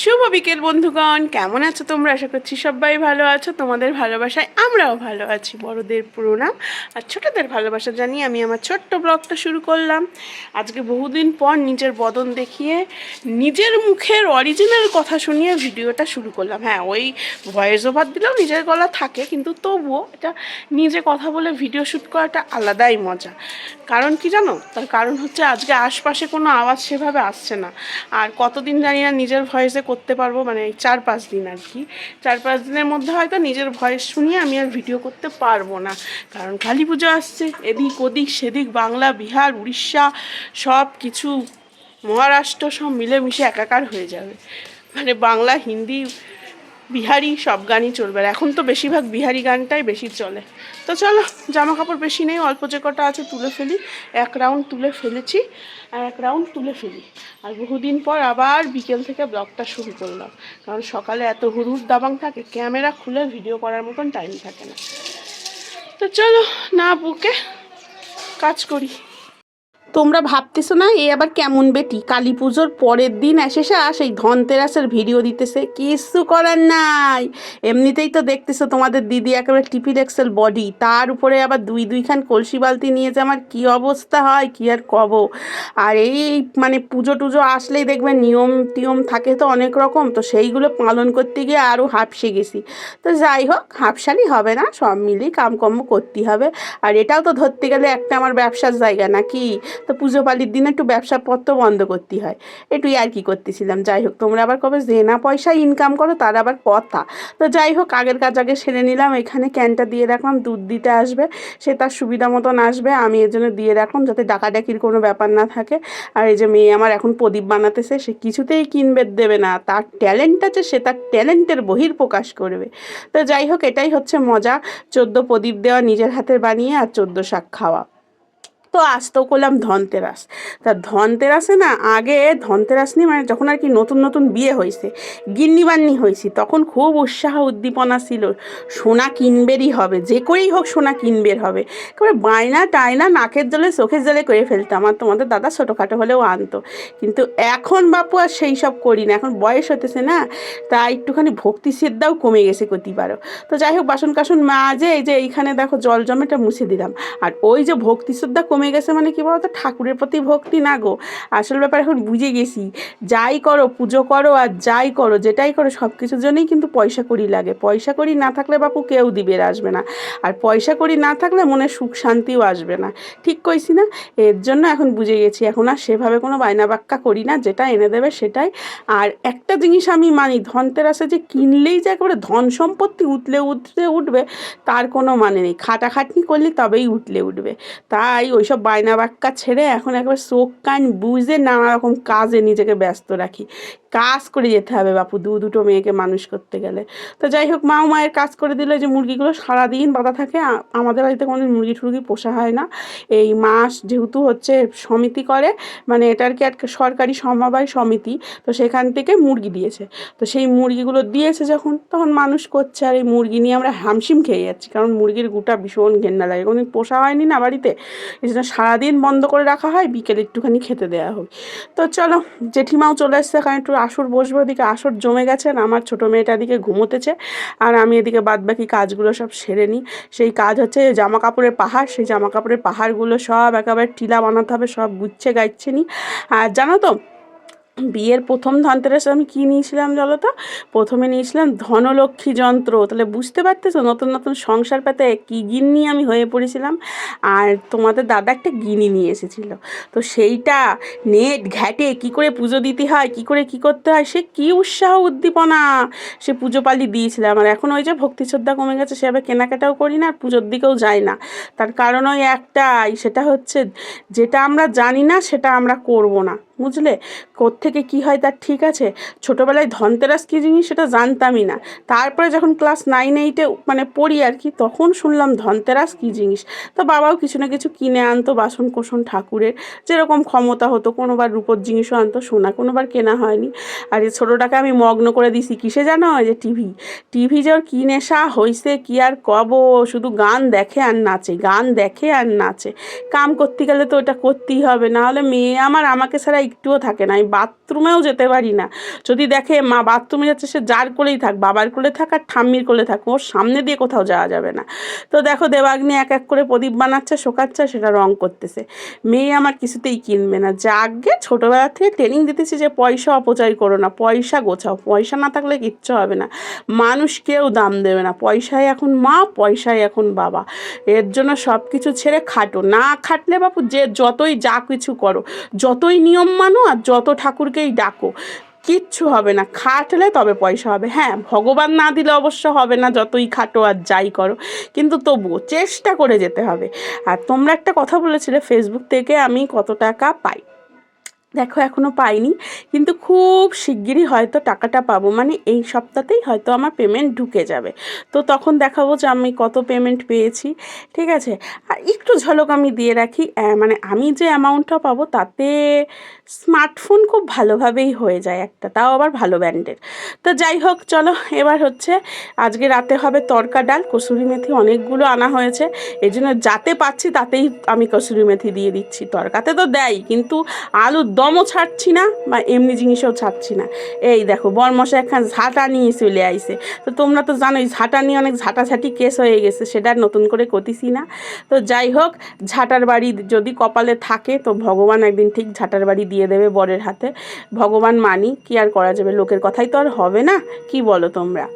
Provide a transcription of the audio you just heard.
শুভ বিকেল, বন্ধুগণ। কেমন আছো তোমরা? আশা করছি সবাই ভালো আছো। তোমাদের ভালোবাসায় আমরাও ভালো আছি। বড়দের প্রণাম আর ছোটদের ভালোবাসা জানিয়ে আমি আমার ছোট্ট ব্লগটা শুরু করলাম। আজকে বহুদিন পর নিজের বদন দেখিয়ে নিজের মুখের অরিজিনাল কথা শুনিয়ে ভিডিওটা শুরু করলাম। হ্যাঁ ওই ভয়েস ওভার দিলেও নিজের গলা থাকে, কিন্তু তবুও এটা নিজে কথা বলে ভিডিও শ্যুট করাটা আলাদাই মজা। কারণ কি জানো? তার কারণ হচ্ছে আজকে আশপাশে কোনো আওয়াজ সেভাবে আসছে না। আর কতদিন জানি না নিজের ভয়েসে করতে পারব মানে চার পাঁচ দিন আর কি। চার পাঁচ দিনের মধ্যে হয়তো নিজের ভয়েস শুনিয়ে আমি আর ভিডিও করতে পারব না। কারণ কালী পুজো আসছে, এদিক ওদিক, সেদিক বাংলা, বিহার, উড়িষ্যা, সব কিছু, মহারাষ্ট্র সব মিলেমিশে একাকার হয়ে যাবে। মানে বাংলা, হিন্দি বিহারি সব গানই চলবে এখন তো বেশিরভাগ বিহারি গানটাই বেশি চলে। তো চলো জামা কাপড় বেশি নেই, অল্প যে কটা আছে তুলে ফেলি। এক রাউন্ড তুলে ফেলেছি, আর এক রাউন্ড তুলে ফেলি। আর বহুদিন পর আবার বিকেল থেকে ব্লগটা শুরু করলাম। কারণ সকালে এত হুড়ুর দাবাং থাকে, ক্যামেরা খুলে ভিডিও করার মতন টাইম থাকে না। তো চলো, না বুকে কাজ করি। তোমরা ভাবতেছো না, এ আবার কেমন বেটি? কালী পুজোর পরের দিন এসে সা সেই ধনতেরাসের ভিডিও দিতেছে। কিছু করার নাই। এমনিতেই তো দেখতেছো তোমাদের দিদি একেবারে টিপি এক্সেল বডি। তার উপরে আবার দুই দুইখান কলসি বালতি নিয়ে যে আমার কী অবস্থা হয়, কি আর কব? আর এই মানে পুজো টুজো আসলেই দেখবে নিয়ম টিয়ম থাকে তো অনেক রকম, তো সেইগুলো পালন করতে গিয়ে আরও হাঁপসে গেছি। তো যাই হোক হাঁপসালি হবে না, সব মিলিয়ে কামকর্ম করতে হবে। আর এটাও তো ধরতে গেলে একটা আমার ব্যবসার জায়গা নাকি? তো পুজো পালির দিন একটু ব্যবসাপত্র বন্ধ করতে হয়। একটু আর কি করতেছিলাম? যাই হোক, তোমরা আবার কবে যে না পয়সা ইনকাম করো, তার আবার কথা। তো যাই হোক, আগের কাজ আগে সেরে নিলাম, এখানে ক্যানটা দিয়ে রাখলাম, দুধ দিতে আসবে, সে তার সুবিধা মতন আসবে, আমি এর জন্য দিয়ে রাখলাম, যাতে ডাকাডাকির কোনো ব্যাপার না থাকে। আর এই যে মেয়ে আমার এখন প্রদীপ বানাতেছে, সে কিছুতেই কিনবে, দেবে না। তার ট্যালেন্ট আছে, সে তার ট্যালেন্টের বহির প্রকাশ করবে। তো যাই হোক, এটাই হচ্ছে মজা। চোদ্দ প্রদীপ দেওয়া নিজের হাতের বানিয়ে আর চোদ্দ শাক খাওয়া। তো আজ করলাম ধনতেরাস। তা ধনতেরাসে না, আগে ধনতেরাস নিয়ে মানে যখন আর কি নতুন নতুন বিয়ে হয়েছে গিন্নি বান্নি হয়েছি তখন খুব উৎসাহ উদ্দীপনা ছিল, সোনা কিনবেরই হবে, যে করেই হোক সোনা কিনবের হবে। একেবারে বায়না টায়না নাকের জলে চোখের জলে করে ফেলতাম, আর তোমাদের দাদা ছোটোখাটো হলেও আনতো। কিন্তু এখন বাপু আর সেই সব করি না, এখন বয়স হতেছে না, তা একটুখানি ভক্তি শ্রদ্ধাও কমে গেছে করতে পারো তো যাই হোক বাসন কাসন মাঝে এই যে এইখানে দেখো জল জমেটা মুছে দিলাম। আর ওই যে ভক্তি শ্রদ্ধা কমে গেছে মানে কি বলতো? ঠাকুরের প্রতি ভক্তি না গো। আসল ব্যাপার এখন বুঝে গেছি। যাই করো, পুজো করো আর যাই করো, যেটাই করো সব কিছুর জন্যই কিন্তু পয়সা করি লাগে। পয়সা করি না থাকলে বাপু কেউ দিবে আসবে না। আর পয়সা করি না থাকলে মনে সুখ শান্তিও আসবে না। ঠিক কইছি না? এর জন্য এখন বুঝে গেছি। এখন আর সেভাবে কোনো বায়না বাক্কা করি না। যেটা এনে দেবে সেটাই। আর একটা জিনিস আমি মানি, ধনতেরাসে যে কিনলেই যে একেবারে ধন সম্পত্তি উঠলে উঠলে উঠবে, তার কোনো মানে নেই। খাটাখাটনি করলে তবেই উঠলে উঠবে। তাই ওইসব বায়না বাক্কা ছেড়ে এখন একবার চোখ, কান, বুঝে নানা রকম কাজে নিজেকে ব্যস্ত রাখি। কাজ করে যেতে হবে বাপু, দু দুটো মেয়েকে মানুষ করতে গেলে। তো যাই হোক, মাও মায়ের কাজ করে দিলে যে মুরগিগুলো সারাদিন বাঁধা থাকে আমাদের বাড়িতে কোনো মুরগি টুরগি পোষা হয় না। এই মাস যেহেতু হচ্ছে সমিতি করে মানে এটার কি একটা সরকারি সমবায় সমিতি, তো সেখান থেকে মুরগি দিয়েছে। তো সেই মুরগিগুলো দিয়েছে যখন, তখন মানুষ করছে, আর এই মুরগি নিয়ে আমরা হামশিম খেয়ে যাচ্ছি। কারণ মুরগির গুটা ভীষণ ঘেন্না লাগে। কোনোদিন পোষা হয়নি না বাড়িতে জন্য সারাদিন বন্ধ করে রাখা হয়, বিকেলে একটুখানি খেতে দেওয়া হয় তো চলো, জেঠিমাও চলে এসছে, এখানে একটু আসর বসবে, ওদিকে আসর জমে গেছে, আর আমার ছোটো মেয়েটা এদিকে ঘুমোতেছে, আর আমি এদিকে বাদবাকি কাজগুলো সব সেরে নিই। সেই কাজ হচ্ছে জামা কাপড়ের পাহাড়, সেই জামা কাপড়ের পাহাড়গুলো সব একেবারে টিলা বানাতে হবে, সব গুচ্ছে গাইছে নি। আর জানো তো বিয়ের প্রথম ধনতেরাস আমি কী নিয়েছিলাম বলো তো? প্রথমে নিয়েছিলাম ধনলক্ষ্মী যন্ত্র। তাহলে বুঝতে পারতেছো নতুন নতুন সংসার পাতে কী গিন্নি আমি হয়ে পড়েছিলাম। আর তোমাদের দাদা একটা গিনি নিয়ে এসেছিল। তো সেইটা নেট ঘ্যাটে কী করে পুজো দিতে হয়, কী করে কী করতে হয়, সে কী উৎসাহ উদ্দীপনা! সে পুজো পালি দিয়েছিলাম আর এখন ওই যে ভক্তি শ্রদ্ধা কমে গেছে সেভাবে কেনাকাটাও করি না আর পুজোর দিকেও যাই না। তার কারণ ওই একটাই, সেটা হচ্ছে যেটা আমরা জানি না, সেটা আমরা করব না। বুঝলে? কোত্থেকে কী হয় তার ঠিক আছে? ছোটোবেলায় ধনতেরাস কী জিনিস সেটা জানতামই না। তারপরে যখন ক্লাস নাইন এইটে মানে পড়ি আর কি, তখন শুনলাম ধনতেরাস কী জিনিস? তো বাবাও কিছু না কিছু কিনে আনতো বাসন কোসন ঠাকুরের। যেরকম ক্ষমতা হতো, কোনোবার রূপোর জিনিসও আনতো, সোনা কোনোবার কেনা হয়নি। আর এই ছোটোটাকে আমি মগ্ন করে দিছি, কিসে জানো? যে টিভি। টিভি যে ওর কী নেশা হয়েছে কি আর কব? শুধু গান দেখে আর নাচে, গান দেখে আর নাচে। কাম করতে গেলে তো ওটা করতেই হবে, না হলে মেয়ে আমার, আমাকে ছাড়া একটুও থাকে না, আমি বাথরুমেও যেতে পারি না। যদি দেখে মা বাথরুমে যাচ্ছে, সে যার কোলেই থাক, বাবার কোলে থাক আর ঠাম্মির কোলে থাক, ওর সামনে দিয়ে কোথাও যাওয়া যাবে না। তো দেখো দেবাগ্নি এক এক করে প্রদীপ বানাচ্ছে, শোকাচ্ছে সেটা রং করতেছে। মেয়ে আমার কিছুতেই কিনবে না। যা আগে ছোটোবেলা থেকে ট্রেনিং দিতেছি যে পয়সা অপচয় করো না, পয়সা গোছাও। পয়সা না থাকলে কিচ্ছু হবে না। মানুষ কেউ দাম দেবে না। পয়সায় এখন মা পয়সায় এখন বাবা। এর জন্য সব কিছু ছেড়ে খাটো। না খাটলে বাপু যে যতই যা কিছু করো, যতই নিয়ম মানো আর যত ঠাকুরকেই ডাকো, কিচ্ছু হবে না। খাটলে তবে পয়সা হবে। হ্যাঁ ভগবান না দিলে অবশ্য হবে না, যতই খাটো আর যাই করো। কিন্তু তবুও চেষ্টা করে যেতে হবে। আর তোমরা একটা কথা বলেছিলে ফেসবুক থেকে আমি কত টাকা পাই? দেখো এখনও পাইনি। কিন্তু খুব শিগগিরই হয়তো টাকাটা পাবো। মানে এই সপ্তাহতেই হয়তো আমার পেমেন্ট ঢুকে যাবে। তো তখন দেখাবো যে আমি কত পেমেন্ট পেয়েছি, ঠিক আছে? আর একটু ঝলক আমি দিয়ে রাখি। মানে আমি যে অ্যামাউন্টটা পাবো, তাতে স্মার্টফোন খুব ভালোভাবেই হয়ে যায় একটা। তাও আবার ভালো ব্র্যান্ডের তো যাই হোক, চলো, এবার হচ্ছে আজকে রাতে হবে তরকা ডাল। কসুরি মেথি অনেকগুলো আনা হয়েছে। এই জন্য যাতে পাচ্ছি, তাতেই আমি কসুরি মেথি দিয়ে দিচ্ছি। তরকাতে তো দেয়, কিন্তু আলুর দমও ছাড়ছি না বা এমনি জিনিসও ছাড়ছি না। এই দেখো বরমশা একখান ঝাঁটা নিয়ে চলে আইছে। তো তোমরা তো জানোই, ঝাঁটা নিয়ে অনেক ঝাঁটাঝাঁটি কেস হয়ে গেছে, সেটা নতুন করে কতিছি না। তো যাই হোক, ঝাঁটার বাড়ি যদি কপালে থাকে, তো ভগবান একদিন ঠিক ঝাঁটার বাড়ি দিয়ে দেবে বরের হাতে। ভগবান মানি, কি আর করা যাবে? লোকের কথাই তো আর হবে না, কি বলো তোমরা?